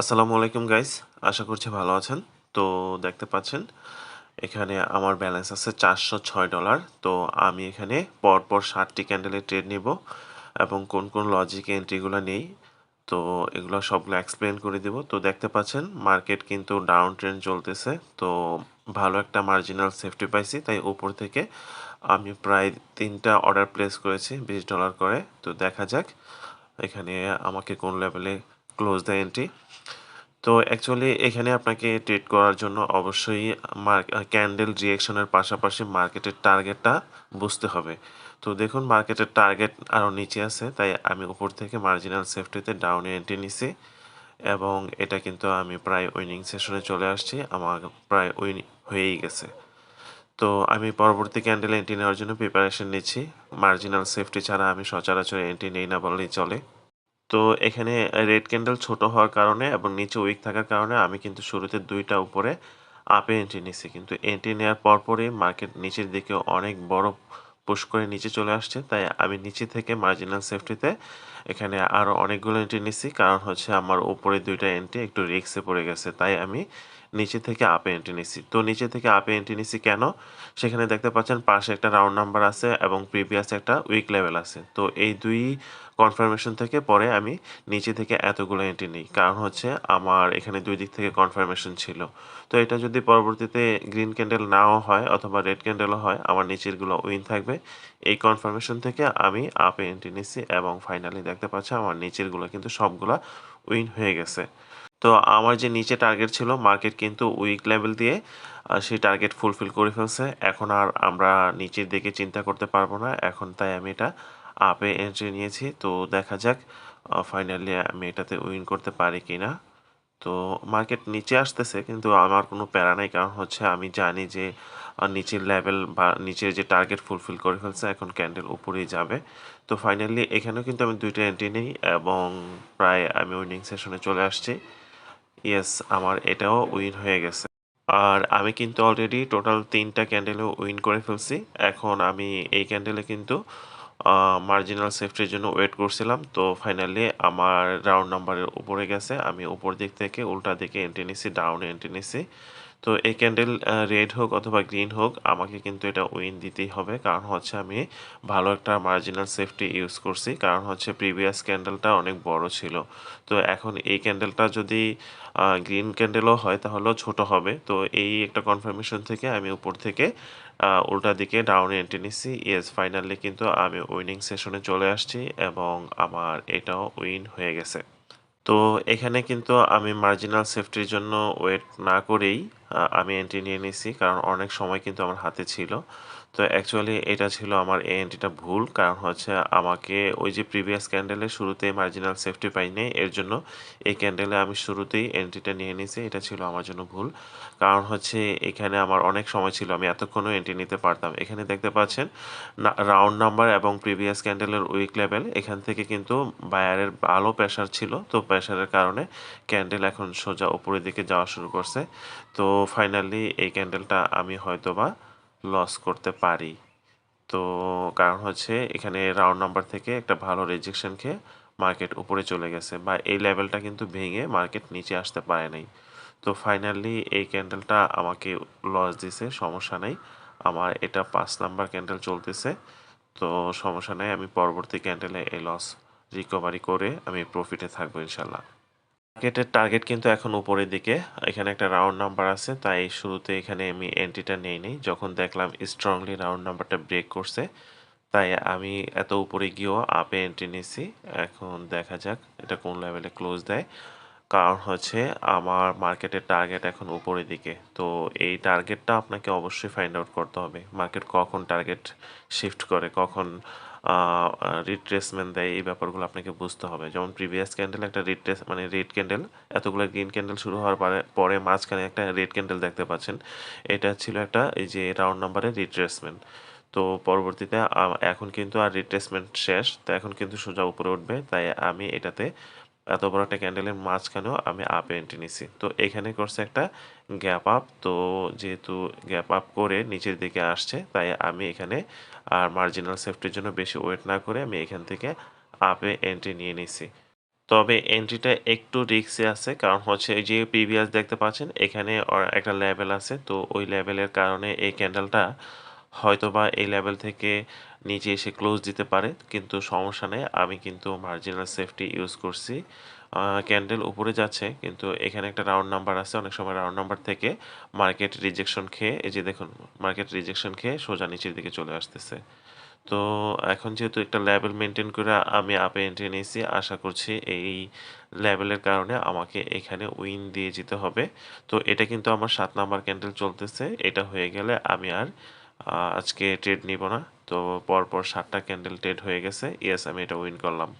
আসসালামু আলাইকুম গাইস আশা করছি ভালো আছেন। তো দেখতে পাচ্ছেন, এখানে আমার ব্যালেন্স আছে চারশো ছয় ডলার তো আমি এখানে পরপর ষাটটি ক্যান্ডেলের ট্রেড নিব এবং কোন কোন লজিক এন্ট্রিগুলো নেই। তো এগুলো সবগুলো এক্সপ্লেন করে দেব। তো দেখতে পাচ্ছেন মার্কেট কিন্তু ডাউন ট্রেন্ড চলতেছে। তো ভালো একটা মার্জিনাল সেফটি পাইছি। তাই উপর থেকে আমি প্রায় তিনটা অর্ডার প্লেস করেছি, বিশ ডলার করে। তো দেখা যাক, এখানে আমাকে কোন লেভেলে ক্লোজ দ্য এন্ট্রি তো অ্যাকচুয়ালি এখানে আপনাকে ট্রেড করার জন্য অবশ্যই ক্যান্ডেল রিয়েকশনের পাশাপাশি মার্কেটের টার্গেটটা বুঝতে হবে। তো দেখুন মার্কেটের টার্গেট আরও নিচে আছে, তাই আমি উপর থেকে মার্জিনাল সেফটিতে ডাউনে এন্ট্রি নিছি এবং এটা কিন্তু আমি প্রায় উইনিং সেশনে চলে আসছি, আমার প্রায় উইন হয়েই গেছে। তো আমি পরবর্তী ক্যান্ডেল এন্ট্রি নেওয়ার জন্য প্রিপারেশন নিচ্ছি। মার্জিনাল সেফটি ছাড়া আমি সচরাচর এন্ট্রি নেই না বললেই চলে। তো এখানে রেড ক্যান্ডেল ছোট হওয়ার কারণে এবং নিচে উইক থাকার কারণে আমি কিন্তু শুরুতে দুইটা উপরে আপে এন্ট্রি নিছি। কিন্তু এন্ট্রি নেওয়ার পরপরই মার্কেট নিচের দিকে অনেক বড় পুশ করে নিচে চলে আসছে। তাই আমি নিচে থেকে মার্জিনাল সেফটিতে এখানে আরও অনেকগুলো এন্ট্রি নিছি। কারণ হচ্ছে আমার উপরে দুইটা এন্ট্রি একটু রিক্সে পড়ে গেছে, তাই আমি নিচে থেকে আপে এন্ট্রি নিছি। তো নিচে থেকে আপে এন্ট্রি নিছি কেন? সেখানে দেখতে পাচ্ছেন পাশে একটা রাউন্ড নাম্বার আছে এবং প্রিভিয়াস একটা উইক লেভেল আছে। তো এই দুই কনফার্মেশন থেকে পরে আমি নিচে থেকে এতগুলো এন্ট্রি নিই। কারণ হচ্ছে আমার এখানে দুই দিক থেকে কনফার্মেশন ছিল। তো এটা যদি পরবর্তীতে গ্রিন ক্যান্ডেল নাও হয় অথবা রেড ক্যান্ডেলও হয়, আমার নিচেরগুলো উইন থাকবে। এই কনফার্মেশন থেকে আমি আপে এন্ট্রি নিছি এবং ফাইনালি দেখতে পাচ্ছি, আমার নিচেরগুলো কিন্তু সবগুলা উইন হয়ে গেছে। তো আমার যে নিচে টার্গেট ছিল মার্কেট কিন্তু উইক লেভেল দিয়ে সেই টার্গেট ফুলফিল করে ফেলছে। এখন আর আমরা নিচের দিকে চিন্তা করতে পারব না। এখন তাই আমি এটা আপে এন্ট্রি নিয়েছি। তো দেখা যাক ফাইনালি আমি এটাতে উইন করতে পারি কি না তো মার্কেট নিচে আসতেছে, কিন্তু আমার কোনো প্যারা নাই। কারণ হচ্ছে আমি জানি যে নিচের লেভেল বা নিচের যে টার্গেট ফুলফিল করে ফেলছে, এখন ক্যান্ডেল উপরেই যাবে। তো ফাইনালি এখানেও কিন্তু আমি দুইটা এন্ট্রি নেই এবং প্রায় আমি উইনিং সেশনে চলে আসছি। ইয়েস আমার এটাও উইন হয়ে গেছে। আর আমি কিন্তু অলরেডি টোটাল তিনটা ক্যান্ডেলও উইন করে ফেলছি। এখন আমি এই ক্যান্ডেলে কিন্তু মার্জিনাল সেফটির জন্য ওয়েট করছিলাম। তো ফাইনালি আমার রাউন্ড নাম্বারের উপরে গেছে। আমি উপর দিক থেকে উল্টা দিকে এন্ট্রি নিছি ডাউনে এন্ট্রি নিছি। তো এই ক্যান্ডেল রেড হোক অথবা গ্রিন হোক, আমাকে কিন্তু এটা উইন দিতেই হবে। কারণ হচ্ছে আমি ভালো একটা মার্জিনাল সেফটি ইউজ করছি। কারণ হচ্ছে প্রিভিয়াস ক্যান্ডেলটা অনেক বড় ছিল। তো এখন এই ক্যান্ডেলটা যদি গ্রিন ক্যান্ডেলও হয় তাহলেও ছোট হবে। তো এই একটা কনফার্মেশন থেকে আমি উপর থেকে উল্টা দিকে ডাউনে এন্ট্রি নিচ্ছি। ইয়েস ফাইনালি কিন্তু আমি উইনিং সেশনে চলে আসছি এবং আমার এটাও উইন হয়ে গেছে। তো এখানে কিন্তু আমি মার্জিনাল সেফটির জন্য ওয়েট না করেই আমি এন্ট্রি নিয়ে নিছি, কারণ অনেক সময় কিন্তু আমার হাতে ছিল। তো অ্যাকচুয়ালি এটা ছিল আমার এই এন্ট্রিটা ভুল, কারণ হচ্ছে আমাকে ওই যে প্রিভিয়াস ক্যান্ডেলের শুরুতেই মার্জিনাল সেফটি পাইনি, এর জন্য এই ক্যান্ডেলে আমি শুরুতেই এন্ট্রিটা নিয়ে নিয়েছি এটা ছিল আমার জন্য ভুল। কারণ হচ্ছে এখানে আমার অনেক সময় ছিল, আমি এতক্ষণও এন্ট্রি নিতে পারতাম। এখানে দেখতে পাচ্ছেন রাউন্ড নাম্বার এবং প্রিভিয়াস ক্যান্ডেলের উইক লেভেল এখান থেকে কিন্তু বায়ারের ভালো প্রেশার ছিল, তো প্রেশারের কারণে ক্যান্ডেল এখন সোজা উপরের দিকে যাওয়া শুরু করছে। তো ফাইনালি এই ক্যান্ডেলটা আমি হয়তোবা লস করতে পারি। তো কারণ হচ্ছে এখানে রাউন্ড নাম্বার থেকে একটা ভালো রেজেকশন খেয়ে মার্কেট উপরে চলে গেছে বা এই লেভেলটা কিন্তু ভেঙে মার্কেট নিচে আসতে পারে নাই। তো ফাইনালি এই ক্যান্ডেলটা আমাকে লস দিছে, সমস্যা নেই। আমার এটা পাঁচ নাম্বার ক্যান্ডেল চলতেছে। তো সমস্যা নেই, আমি পরবর্তী ক্যান্ডেলে এই লস রিকভারি করে আমি প্রফিটে থাকব ইনশাল্লাহ মার্কেটের টার্গেট কিন্তু এখন উপরের দিকে। এখানে একটা রাউন্ড নাম্বার আছে, তাই শুরুতে এখানে আমি এন্ট্রিটা নেই। নি যখন দেখলাম স্ট্রংলি রাউন্ড নাম্বারটা ব্রেক করছে, তাই আমি এত উপরে গিয়েও আপে এন্ট্রি নিছি এখন দেখা যাক এটা কোন লেভেলে ক্লোজ দেয়। কারণ হচ্ছে আমার মার্কেটের টার্গেট এখন উপরের দিকে। তো এই টার্গেটটা আপনাকে অবশ্যই ফাইন্ড আউট করতে হবে। মার্কেট কখন টার্গেট শিফট করে, কখন রিট্রেসমেন্ট দেয়, এই ব্যাপারগুলো আপনাকে বুঝতে হবে। যেমন প্রিভিয়াস ক্যান্ডেল একটা রিট্রেস মানে রেড ক্যান্ডেল এতগুলো গ্রিন ক্যান্ডেল শুরু হওয়ার পরে পরে মাঝখানে একটা রেড ক্যান্ডেল দেখতে পাচ্ছেন। এটা ছিল একটা, এই যে রাউন্ড নাম্বারের রিট্রেসমেন্ট তো পরবর্তীতে এখন কিন্তু আর রিট্রেসমেন্ট শেষ, তো এখন কিন্তু সোজা উপরে উঠবে, তাই আমি এটাতে এত বড় একটা ক্যান্ডেলের মাঝখানেও আমি আপ এন্ট্রি নিছি। তো এখানে করছে একটা গ্যাপ আপ তো যেহেতু গ্যাপ আপ করে নিচের দিকে আসছে, তাই আমি এখানে আর মার্জিনাল সেফটির জন্য বেশি ওয়েট না করে আমি এখান থেকে আপে এন্ট্রি নিয়ে নিছি। তবে এন্ট্রিটা একটু রিস্কি আছে, কারণ হচ্ছে যে প্রিভিয়াস দেখতে পাচ্ছেন, এখানে একটা লেভেল আছে। তো ওই লেভেলের কারণে এই ক্যান্ডেলটা হয়তোবা এই লেভেল থেকে নিচে এসে ক্লোজ দিতে পারে, কিন্তু সমস্যা নেই। আমি কিন্তু মার্জিনাল সেফটি ইউজ করছি। ক্যান্ডেল উপরে যাচ্ছে, কিন্তু এখানে একটা রাউন্ড নাম্বার আছে। অনেক সময় রাউন্ড নাম্বার থেকে মার্কেট রিজেকশন খেয়ে, এই যে দেখুন মার্কেট রিজেকশন খেয়ে সোজা নিচের দিকে চলে আসতেছে। তো এখন যেহেতু একটা লেভেল মেনটেন করে আমি আপে এন্ট্রি নিয়েছি, আশা করছি এই লেভেলের কারণে আমাকে এখানে উইন দিয়ে যেতে হবে। তো এটা কিন্তু আমার সাত নাম্বার ক্যান্ডেল চলতেছে। এটা হয়ে গেলে আমি আর আজকে ট্রেড নিব না। তো পরপর সাতটা ক্যান্ডেল ট্রেড হয়ে গেছে। ইয়েস আমি এটা উইন করলাম।